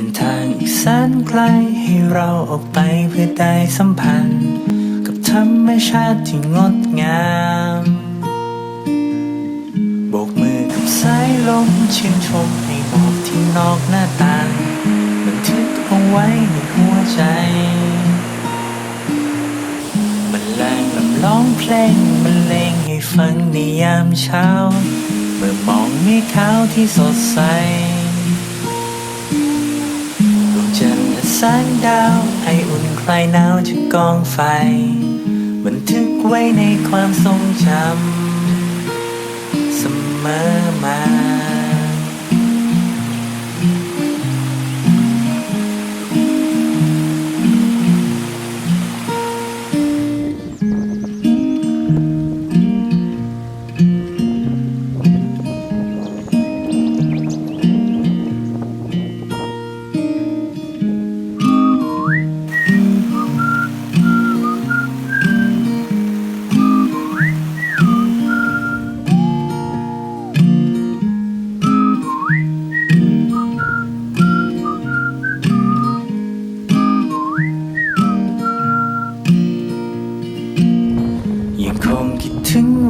ส้นทางอีกแสนไกลให้เราออกไปเพื่อได้สัมพันธ์ กับธรรมชาติที่งดงามโบกมือกับสายลมชื่นชมให้หมอกที่นอกหน้าต่างบันทึกเอาไว้ในหัวใจ มันแรงลำร้องเพลงมันเลงให้ฟังในยามเช้า เมื่อมองเมฆขาวที่สดใส แสงดาวไออุ่นคลายหนาวจากกองไฟ บันทึกไว้ในความทรงจำเสมอมา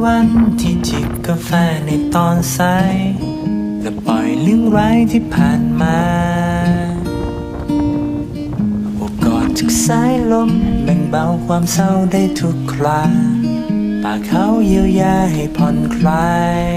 วันที่จิบกาแฟในตอนสายและปล่อยเรื่องร้ายที่ผ่านมาโอบกอดจากสายลมแบ่งเบาความเศร้าได้ทุกคราปากเขาเยียวยาให้ผ่อนคลาย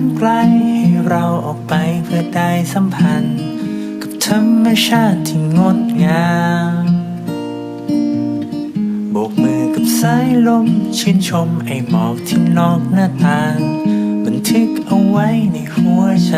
นไกลให้เราออกไปเพื่อได้สัมพันธ์ กับธรรมชาติที่งดงามโบกมือกับสายลมชื่นชมไอหมอกที่นอกหน้าต่าง บันทึกเอาไว้ในหัวใจ